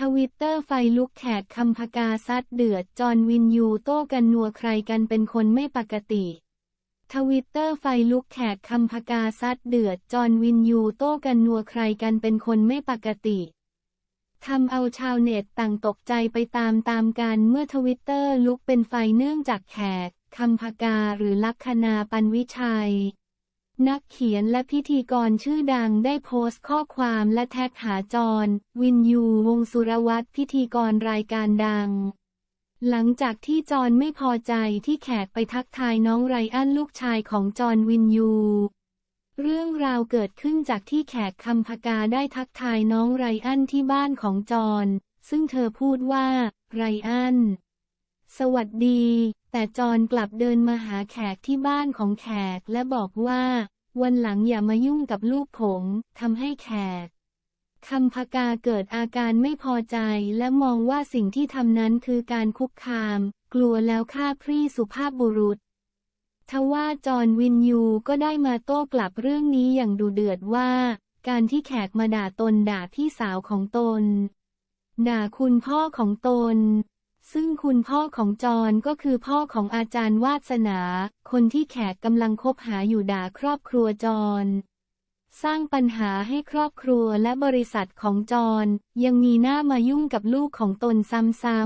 ทวิตเตอร์ไฟลุกแขกคำพกาซัดเดือด จอห์นวินยูโต้กันนัวใครกันเป็นคนไม่ปกติ ทวิตเตอร์ไฟลุกแขกคำพกาซัดเดือด จอห์นวินยูโต้กันนัวใครกันเป็นคนไม่ปกติทำเอาชาวเน็ตต่างตกใจไปตามตามกันเมื่อทวิตเตอร์ลุกเป็นไฟเนื่องจากแขกคำพกาหรือลัคนาปันวิชัย นักเขียนและพิธีกรชื่อดังได้โพสต์ข้อความและแท็กหาจร วินยูวงสุรวัตรพิธีกรรายการดัง หลังจากที่จอนไม่พอใจที่แขกไปทักทายน้องไรอันลูกชายของจอนวินยู เรื่องราวเกิดขึ้นจากที่แขกคำพกาได้ทักทายน้องไรอันที่บ้านของจอนซึ่งเธอพูดว่า ไรอัน สวัสดี แต่จอนกลับเดินมาหาแขกที่บ้านของแขกและบอกว่า วันหลังอย่ามายุ่งกับลูกผมทำให้แขกคำพกาเกิดอาการไม่พอใจและมองว่าสิ่งที่ทำนั้นคือการคุกคาม กลัวแล้วฆ่าพรีสุภาพบุรุษ ทว่าจอห์นวินยูก็ได้มาโต้กลับเรื่องนี้อย่างดุเดือดว่า การที่แขกมาด่าตนด่าพี่สาวของตน ด่าคุณพ่อของตน ซึ่งคุณพ่อของจอห์นก็คือพ่อของอาจารย์วาสนา คนที่แขกกำลังคบหาอยู่ด่าครอบครัวจอห์นสร้างปัญหาให้ครอบครัวและบริษัทของจอห์นยังมีหน้ามายุ่งกับลูกของตนซ้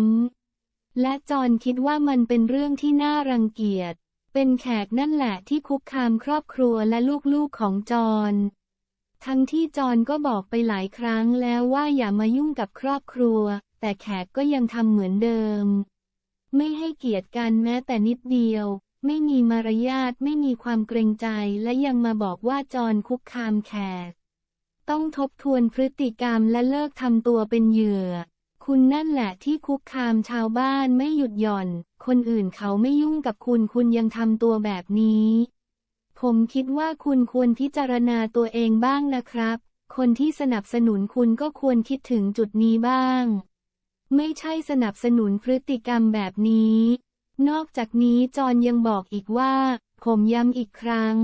ำๆ และจอห์นคิดว่ามันเป็นเรื่องที่น่ารังเกียจ เป็นแขกนั่นแหละที่คุกคามครอบครัวและลูกๆของจอห์นทั้งที่จอห์นก็บอกไปหลายครั้งแล้วว่าอย่ามายุ่งกับครอบครัว แต่แขกก็ยังทำเหมือนเดิม ไม่ให้เกียรติกันแม้แต่นิดเดียว ไม่มีมารยาทไม่มีความเกรงใจและยังมาบอกว่าจอนคุกคามแขก ต้องทบทวนพฤติกรรมและเลิกทำตัวเป็นเหยื่อ คุณนั่นแหละที่คุกคามชาวบ้านไม่หยุดหย่อน คนอื่นเขาไม่ยุ่งกับคุณคุณยังทำตัวแบบนี้ ผมคิดว่าคุณควรพิจารณาตัวเองบ้างนะครับคนที่สนับสนุนคุณก็ควรคิดถึงจุดนี้บ้าง ไม่ใช่สนับสนุนพฤติกรรมแบบนี้ นอกจากนี้จอนยังบอกอีกว่า ผมย้ำอีกครั้ง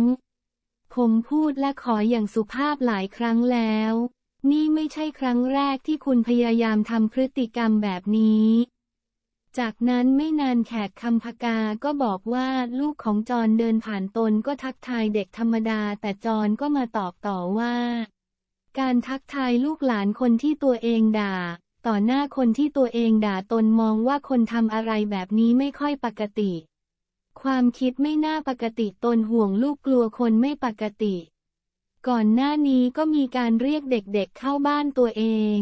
ผมพูดและขออย่างสุภาพหลายครั้งแล้ว นี่ไม่ใช่ครั้งแรกที่คุณพยายามทำพฤติกรรมแบบนี้ จากนั้นไม่นานแขกคำพกาก็บอกว่าลูกของจอนเดินผ่านตนก็ทักทายเด็กธรรมดา แต่จอนก็มาตอบต่อว่า การทักทายลูกหลานคนที่ตัวเองด่า ต่อหน้าคนที่ตัวเองด่าตนมองว่าคนทำอะไรแบบนี้ไม่ค่อยปกติ ความคิดไม่น่าปกติตนห่วงลูกกลัวคนไม่ปกติ ก่อนหน้านี้ก็มีการเรียกเด็กๆเข้าบ้านตัวเอง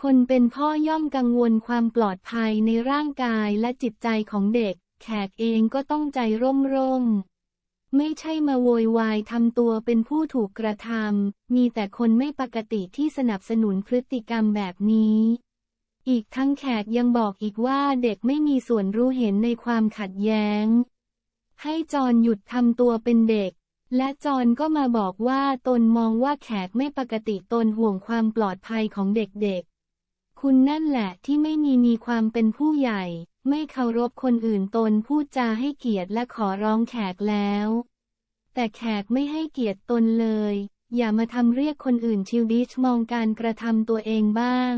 คนเป็นพ่อย่อมกังวลความปลอดภัยในร่างกายและจิตใจของเด็ก แขกเองก็ต้องใจร่มร่มๆ ไม่ใช่มาโวยวายทำตัวเป็นผู้ถูกกระทำ มีแต่คนไม่ปกติที่สนับสนุนพฤติกรรมแบบนี้ อีกทั้งแขกยังบอกอีกว่าเด็กไม่มีส่วนรู้เห็นในความขัดแย้ง ให้จอนหยุดทำตัวเป็นเด็ก และจอนก็มาบอกว่าตนมองว่าแขกไม่ปกติตนห่วงความปลอดภัยของเด็กๆ คุณนั่นแหละที่ไม่มีมีความเป็นผู้ใหญ่ ไม่เคารพคนอื่นตนพูดจาให้เกียรติและขอร้องแขกแล้ว แต่แขกไม่ให้เกียรติตนเลย อย่ามาทำเรียกคนอื่นชิวดิชมองการกระทำตัวเองบ้าง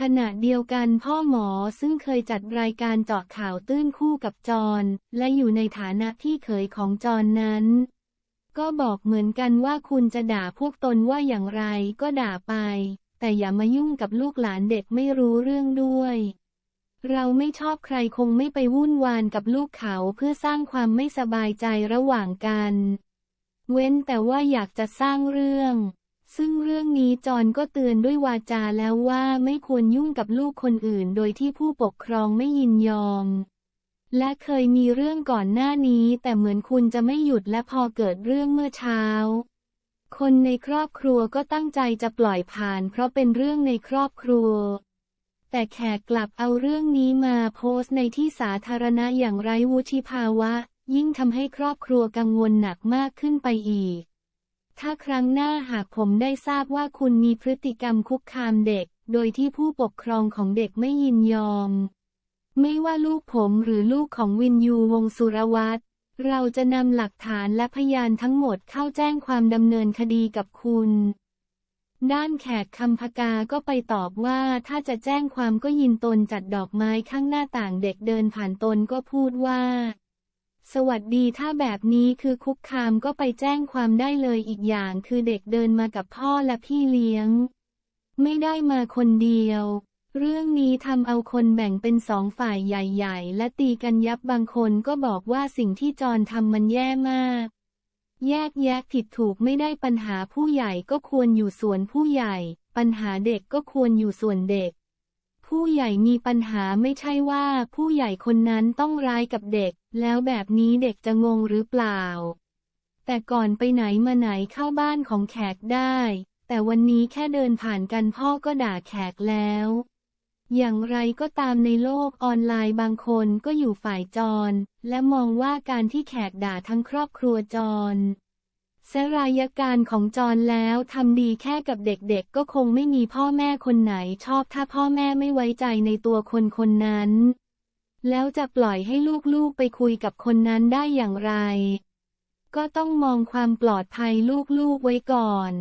ขณะเดียวกันพ่อหมอซึ่งเคยจัดรายการเจาะข่าวตื้นคู่กับจอนและอยู่ในฐานะพี่เขยของจอนนั้น ก็บอกเหมือนกันว่าคุณจะด่าพวกตนว่าอย่างไรก็ด่าไป แต่อย่ามายุ่งกับลูกหลานเด็กไม่รู้เรื่องด้วย เราไม่ชอบใครคงไม่ไปวุ่นวานกับลูกเขาเพื่อสร้างความไม่สบายใจระหว่างกัน เว้นแต่ว่าอยากจะสร้างเรื่อง ซึ่งเรื่องนี้จอนก็เตือนด้วยวาจาแล้วว่าไม่ควรยุ่งกับลูกคนอื่น โดยที่ผู้ปกครองไม่ยินยอม และเคยมีเรื่องก่อนหน้านี้ แต่เหมือนคุณจะไม่หยุดและพอเกิดเรื่องเมื่อเช้าคนในครอบครัวก็ตั้งใจจะปล่อยผ่าน เพราะเป็นเรื่องในครอบครัว แต่แขกกลับเอาเรื่องนี้มาโพสต์ในที่สาธารณะอย่างไร้วุฒิภาวะ ยิ่งทำให้ครอบครัวกังวลหนักมากขึ้นไปอีก ถ้าครั้งหน้าหากผมได้ทราบว่าคุณมีพฤติกรรมคุกคามเด็ก โดยที่ผู้ปกครองของเด็กไม่ยินยอม ไม่ว่าลูกผมหรือลูกของวินยูวงสุรวัตรเราจะนำหลักฐานและพยานทั้งหมดเข้าแจ้งความดำเนินคดีกับคุณ ด้านแขกคำพกาก็ไปตอบว่าถ้าจะแจ้งความก็ยินตนจัดดอกไม้ข้างหน้าต่างเด็กเดินผ่านตนก็พูดว่า สวัสดีถ้าแบบนี้คือคุกคามก็ไปแจ้งความได้เลยอีกอย่างคือเด็กเดินมากับพ่อและพี่เลี้ยง ไม่ได้มาคนเดียว เรื่องนี้ทำเอาคนแบ่งเป็นสองฝ่ายใหญ่ ๆ และตีกันยับบางคนก็บอกว่าสิ่งที่จอนทำมันแย่มาก แยกแยะผิดถูกไม่ได้ปัญหาผู้ใหญ่ก็ควรอยู่ส่วนผู้ใหญ่ ปัญหาเด็กก็ควรอยู่ส่วนเด็ก ผู้ใหญ่มีปัญหาไม่ใช่ว่าผู้ใหญ่คนนั้นต้องร้ายกับเด็ก แล้วแบบนี้เด็กจะงงหรือเปล่า แต่ก่อนไปไหนมาไหนเข้าบ้านของแขกได้ แต่วันนี้แค่เดินผ่านกันพ่อก็ด่าแขกแล้ว อย่างไรก็ตามในโลกออนไลน์บางคนก็อยู่ฝ่ายจร และมองว่าการที่แขกด่าทั้งครอบครัวจรสรายการของจรแล้วทำดีแค่กับเด็กๆ ก็คงไม่มีพ่อแม่คนไหนชอบถ้าพ่อแม่ไม่ไว้ใจในตัวคนคนนั้น แล้วจะปล่อยให้ลูกๆไปคุยกับคนนั้นได้อย่างไร ก็ต้องมองความปลอดภัยลูกๆไว้ก่อน